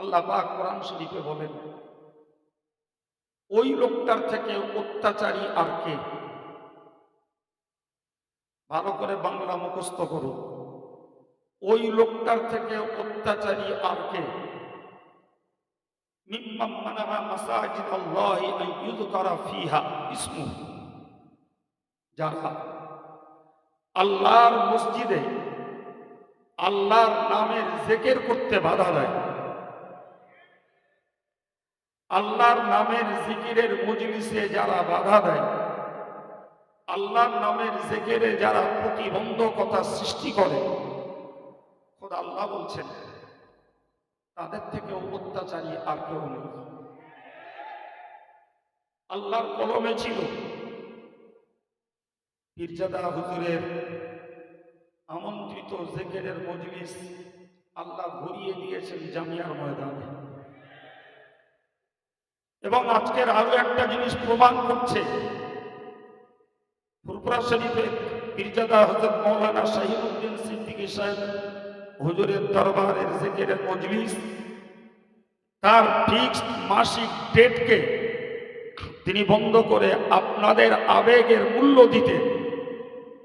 আল্লাহ পাক কোরআন শরীফে বলেন, ওই লোকটার থেকে অত্যাচারী আর কে? ভালো করে বাংলা মুখস্থ করুন। ওই লোকটার থেকে অত্যাচারী আর কে? যারা আল্লাহর মসজিদে আল্লাহর নামের জেকের করতে বাধা দেয় আল্লাহর নামের জিকিরের মজলিসে যারা বাধা দেয়, আল্লাহর নামের জেকেরে যারা প্রতিবন্ধকতা সৃষ্টি করে, খোদ আল্লাহ বলছেন, তাদের থেকে অত্যাচারী আর কেউ নেই। আল্লাহর কলমে ছিল, পীরজাদা হুজুরের আমন্ত্রিত জেকেরের মজলিস আল্লাহ ঘুরিয়ে দিয়েছেন জামিয়ার ময়দানে। এবং আজকের আরও একটা জিনিস প্রমাণ করছে। ফুরপুরা শরীফে পীরজাদা হজরত মৌলানা শাহিদুদ্দিন সিদ্দিকী সাহেব হুজুরের দরবারের জেকেরের মজলিস, তার ফিক্সড মাসিক ডেটকে তিনি বন্ধ করে আপনাদের আবেগের মূল্য দিতে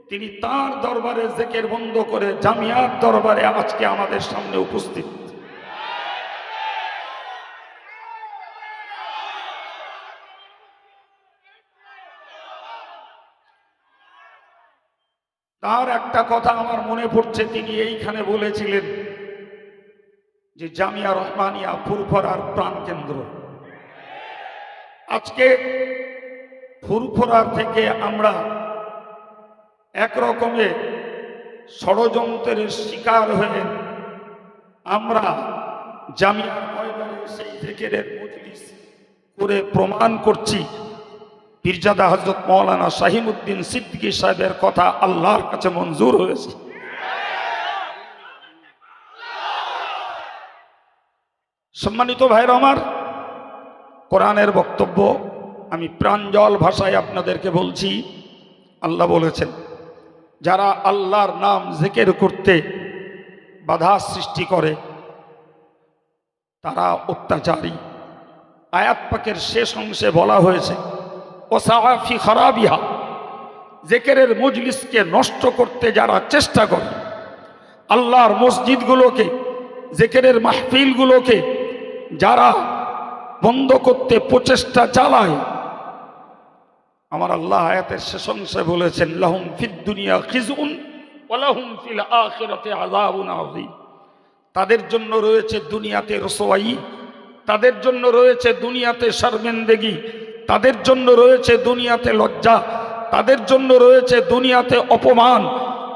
তিনি তার দরবারে জেকের বন্ধ করে জামিয়ার দরবারে আজকে আমাদের সামনে উপস্থিত। তার একটা কথা আমার মনে পড়ছে, তিনি এইখানে বলেছিলেন যে জামিয়া রহমানিয়া ফুরফরার প্রাণকেন্দ্র। আজকে ফুরফরার থেকে আমরা একরকমে ষড়যন্ত্রের শিকার হয়ে আমরা জামিয়া ময়দানে সেই থেকে করে প্রমাণ করছি। পীরজাদা হজরত মৌলানা শাহিমুদ্দিন সিদ্দিকী সাহেবের কথা আল্লাহর কাছে মঞ্জুর হয়েছে। সম্মানিত ভাইরা আমার, কোরআনের বক্তব্য আমি প্রাঞ্জল ভাষায় আপনাদেরকে বলছি। আল্লাহ বলেছেন, যারা আল্লাহর নাম জেকের করতে বাধা সৃষ্টি করে, তারা অত্যাচারী। আয়াত পাকের শেষ অংশে বলা হয়েছে ওসাফি খারাবিহা। জেকেরের মজলিসকে নষ্ট করতে যারা চেষ্টা করে, আল্লাহর মসজিদগুলোকে, জেকেরের মাহফিলগুলোকে যারা বন্ধ করতে প্রচেষ্টা চালায়, আমার আল্লাহ আয়াতের শেষ অংশে বলেছেন, লাহুম ফিদ দুনিয়া খিজুন ওয়ালাহুম ফিল আখিরাতে আযাবুন আযীম। তাদের জন্য রয়েছে দুনিয়াতে রসোয়াই তাদের জন্য রয়েছে দুনিয়াতে শর্মেন্দেগি তাদের জন্য রয়েছে দুনিয়াতে লজ্জা, তাদের জন্য রয়েছে দুনিয়াতে অপমান,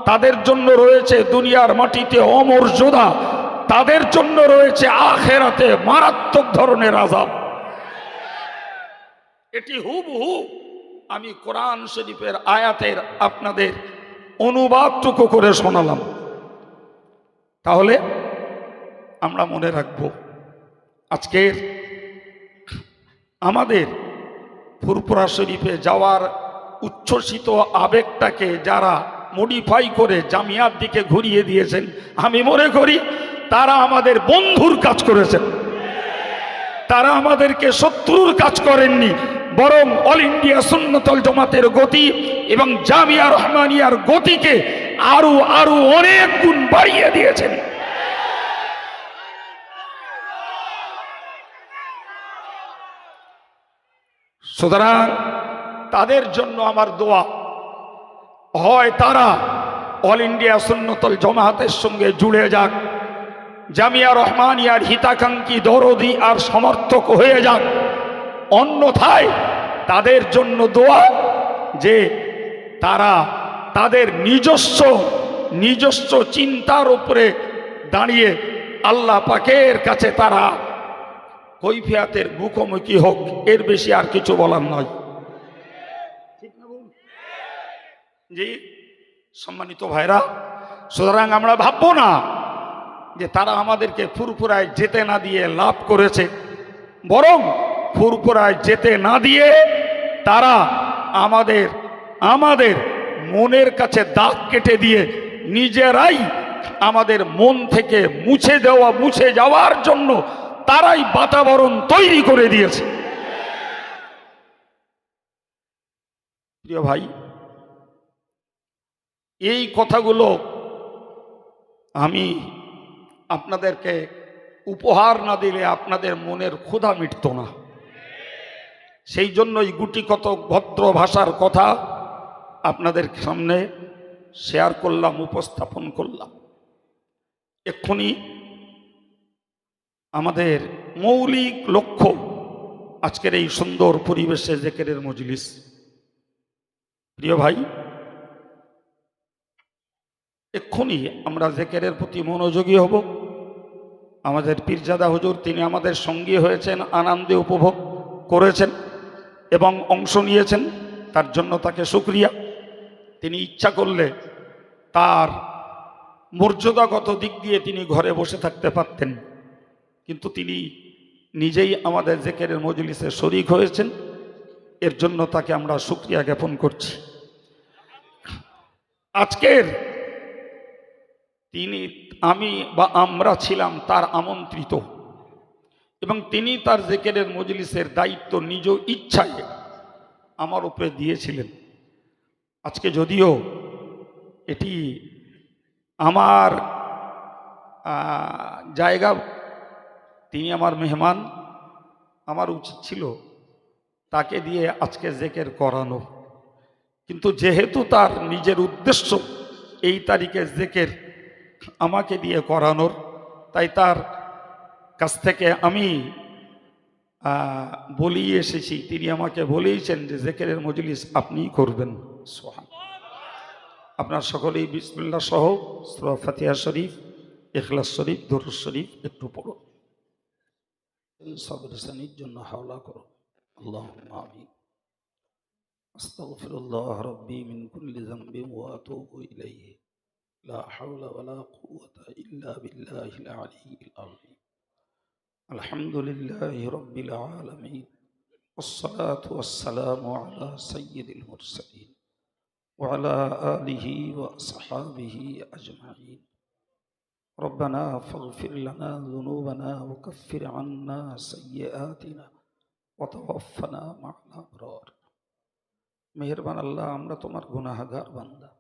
তাদের জন্য রয়েছে দুনিয়ার মাটিতে অমর্যাদা, তাদের জন্য রয়েছে আখেরাতে মারাত্মক ধরনের আজাব এটি হুবহু আমি কোরআন শরীফের আয়াতের আপনাদের অনুবাদটুকু করে শোনালাম। তাহলে আমরা মনে রাখব, আজকের আমাদের ফুরপুরা শরীফে যাওয়ার উচ্ছ্বসিত আবেগটাকে যারা মডিফাই করে জামিয়ার দিকে ঘুরিয়ে দিয়েছেন, আমি মনে করি তারা আমাদের বন্ধুর কাজ করেছেন। তারা আমাদেরকে শত্রুর কাজ করেননি, বরং অল ইন্ডিয়া সুন্নতল জমাতের গতি এবং জামিয়া রহমানিয়ার গতিকে আরও আরও অনেক গুণ বাড়িয়ে দিয়েছেন। সুতরাং তাদের জন্য আমার দোয়া। হয় তারা অল ইন্ডিয়া সুন্নতল জমাহাতের সঙ্গে জুড়ে যাক। জামিয়া রহমানিয়ার হিতাকাঙ্ক্ষী দরদি আর সমর্থক হয়ে যাক। অন্যথায় তাদের জন্য দোয়া যে তারা তাদের নিজস্ব নিজস্ব চিন্তার উপরে দাঁড়িয়ে আল্লাহ পাকের কাছে তারা কৈফিয়াতের মুখোমুখি হোক, এর বেশি আর কিছু বলার নয় ঠিক না? জি, সম্মানিত ভাইরা, সুতরাং আমরা ভাববো না যে তারা আমাদেরকে ফুরফুরায় যেতে না দিয়ে লাভ করেছে, বরং ফুরফুরায় যেতে না দিয়ে তারা আমাদের আমাদের মনের কাছে দাগ কেটে দিয়ে নিজেরাই আমাদের মন থেকে মুছে দেওয়া, মুছে যাওয়ার জন্য তারাই বাতাবরণ তৈরি করে দিয়েছে। প্রিয় ভাই, এই কথাগুলো আমি আপনাদেরকে উপহার না দিলে আপনাদের মনের ক্ষুধা মিটত না। সেই জন্যই গুটি কত ভদ্র ভাষার কথা আপনাদের সামনে শেয়ার করলাম, উপস্থাপন করলাম। এক্ষুনি আমাদের মৌলিক লক্ষ্য আজকের এই সুন্দর পরিবেশে জেকেরের মজলিস। প্রিয় ভাই, এক্ষুনি আমরা জেকেরের প্রতি মনোযোগী হব। আমাদের পীরজাদা হুজুর, তিনি আমাদের সঙ্গী হয়েছেন, আনন্দে উপভোগ করেছেন এবং অংশ নিয়েছেন। তার জন্য তাকে সুক্রিয়া তিনি ইচ্ছা করলে তার মর্যাদাগত দিক দিয়ে তিনি ঘরে বসে থাকতে পারতেন। কিন্তু তিনি নিজেই আমাদের জেকেরের মজলিসে শরিক হয়েছেন। এর জন্য তাকে আমরা সুক্রিয়া জ্ঞাপন করছি। আজকের তিনি আমি বা আমরা ছিলাম তার আমন্ত্রিত এবং তিনি তার জেকেরের মজলিসের দায়িত্ব নিজ ইচ্ছায় আমার উপরে দিয়েছিলেন। আজকে যদিও এটি আমার জায়গা তিনি আমার মেহমান, আমার উচিত ছিল তাকে দিয়ে আজকে জেকের করানো। কিন্তু যেহেতু তার নিজের উদ্দেশ্য এই তারিখে জেকের আমাকে দিয়ে করানোর, তাই তার কাছ থেকে আমি বলিয়ে এসেছি। তিনি আমাকে বলেইছেন যে জেকেরের মজলিস আপনিই করবেন। সোহান। আপনার সকলেই বিসমুল্লাহ সহ ফাতিহা শরীফ এখলাস শরীফ দরুদ শরীফ একটু এই سنيد সানির জন্য হাওলা اللهم আল্লাহ أستغفر الله ربي من كل ذنب وأتوب إليه. لا حول ولا قوة إلا بالله العلي العظيم. الحمد لله رب العالمين. والصلاة والسلام على سيد المرسلين. وعلى آله وأصحابه أجمعين. ربنا فاغفر لنا ذنوبنا وكفر عنا سيئاتنا وتوفنا مع الأبرار মেহেরবান আল্লাহ আমরা তোমার গুনাহাগার বান্দা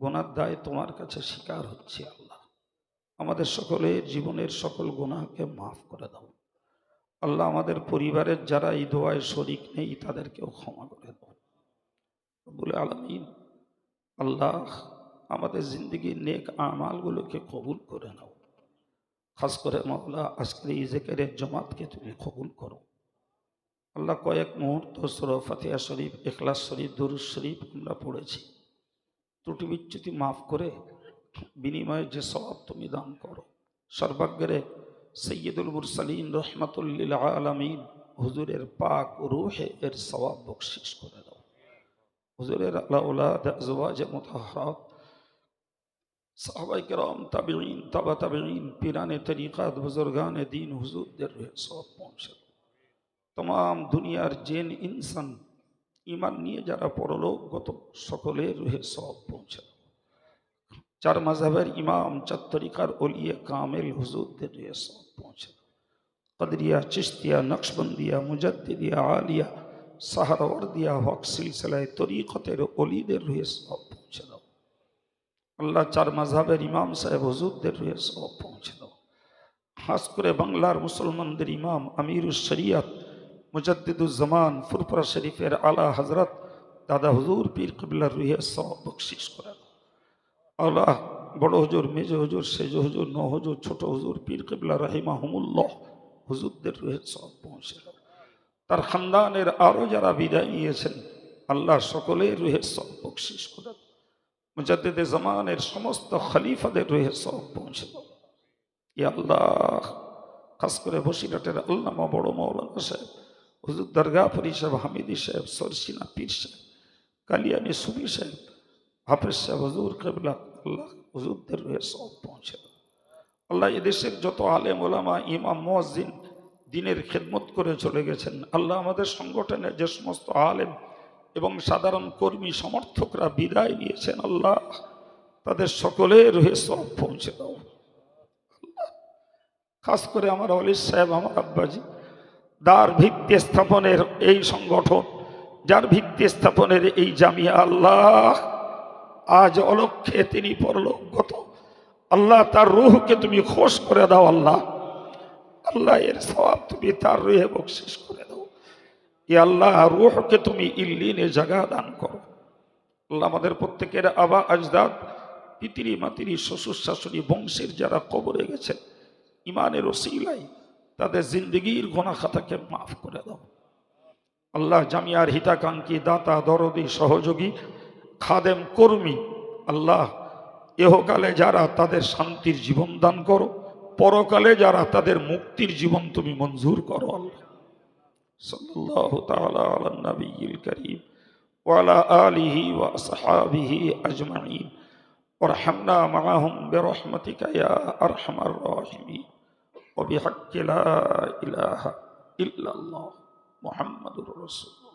গুনার দায় তোমার কাছে স্বীকার হচ্ছে আল্লাহ আমাদের সকলের জীবনের সকল গুনাহকে মাফ করে দাও আল্লাহ আমাদের পরিবারের যারা এই দোয়ায় শরিক নেই তাদেরকেও ক্ষমা করে দাও বলে আলমিন আল্লাহ আমাদের জিন্দগির নেক আমালগুলোকে কবুল করে নাও। খাস করে মাওলা, আজকের এই জেকেরের জমাতকে তুমি কবুল করো। আল্লাহ কয়েক মুহূর্ত সুর ফাতিহা শরীফ এখলাস শরীফ, দরুদ শরীফ আমরা পড়েছি। ত্রুটি বিচ্যুতি মাফ করে বিনিময়ে যে সবাব তুমি দান করো। সর্বাগ্রে সৈয়দুল মুরসালিন রহমতুল্লিল আলমিন হুজুরের পাক রুহে এর সবাব বকশিস করে দাও। হুজুরের আল্লাহ মোতাহারাত সাহবাই কেরাম তাবিন তাবা তাবিন পিরানে তরিকাত, বুজুর্গান দিন, হুজুরদের সব পৌঁছে তমাম দুনিয়ার জেন, ইনসান ইমান নিয়ে যারা পরলোকগত সকলের রুহে সব পৌঁছে চার মাঝহের ইমাম, চার তরিকার ওলিয়ে কামেল হুজুরদের রুহে সব পৌঁছে কদরিয়া চিস্তিয়া নকশবন্দিয়া, মুজদ্দিদিয়া, আলিয়া, সাহারওয়ার্দিয়া, হক সিলসিলায় তরিকতের অলিদের রুহে সব পৌঁছে আল্লাহ চার মাঝহের ইমাম সাহেব হুজুরদের রুহে সব পৌঁছে দাও খাস করে বাংলার মুসলমানদের ইমাম আমিরুল শরিয়ত মুজদ্দিদুজ্জামান ফুরপুরা শরীফের আলা হজরত দাদা হুজুর পীর কবিল্লার রুহে সব বকশিস করে আল্লাহ বড় হজুর, মেজ হজুর, সেজ হুজুর, ন হুজুর, ছোট হুজুর পীর কবিল্লা রাহিমা হুমুল্লাহ হুজুরদের রুহে সব পৌঁছে দাও তার খানদানের আরও যারা বিদায় নিয়েছেন, আল্লাহ সকলের রুহে সব বকশিস করে মুজাদ্দিদে জামানের সমস্ত খলিফাদের রুহে সব পৌঁছে আল্লাহ, খাস করে বসিরহাটের আল্লামা বড় মৌলানা সাহেব, হুজুর দরগাপুরি সাহেব, হামিদি সাহেব, সরসিনা পীর সাহেব, কালিয়ানি সুবি সাহেব, হাফেজ সাহেব, হুজুর কেবলা, আল্লাহ হুজুরদের রুহে সব পৌঁছে আল্লাহ এদেশের যত আলেম, ওলামা, ইমাম মসজিদ দিনের খেদমত করে চলে গেছেন। আল্লাহ আমাদের সংগঠনের যে সমস্ত আলেম এবং সাধারণ কর্মী সমর্থকরা বিদায় নিয়েছেন আল্লাহ। তাদের সকলের রুহে সব পৌঁছে দাও। খাস করে আমার অলিস সাহেব, আমার আব্বাজি দার ভিত্তি স্থাপনের এই সংগঠন, যার ভিত্তি স্থাপনের এই জামিয়া আল্লাহ, আজ অলক্ষে তিনি পরলোকগত। আল্লাহ, তার রুহকে তুমি খোশ করে দাও আল্লাহ। আল্লাহ, এর সবাব তুমি তার রুহে বকশিস করে। ই আল্লাহ, রুহকে তুমি ইল্লিনে জাগা দান করো। আল্লাহ আমাদের প্রত্যেকের আবা আজদাদ পিতিরি মাতিরি শ্বশুর, শাশুড়ি, বংশের যারা কবরে গেছেন ইমানের ওসিলাই তাদের জিন্দগির গোনা খাতাকে মাফ করে দাও। আল্লাহ জামিয়ার হিতাকাঙ্ক্ষী দাতা, দরদি, সহযোগী, খাদেম, কর্মী, আল্লাহ এহকালে যারা তাদের শান্তির জীবন দান করো, পরকালে যারা তাদের মুক্তির জীবন তুমি মঞ্জুর করো, আল্লাহ। صلى الله تعالى على النبي الكريم وعلى آله وأصحابه أجمعين. وارحمنا معهم برحمتك يا أرحم الراحمين. وبحق لا إله إلا الله محمد رسول الله.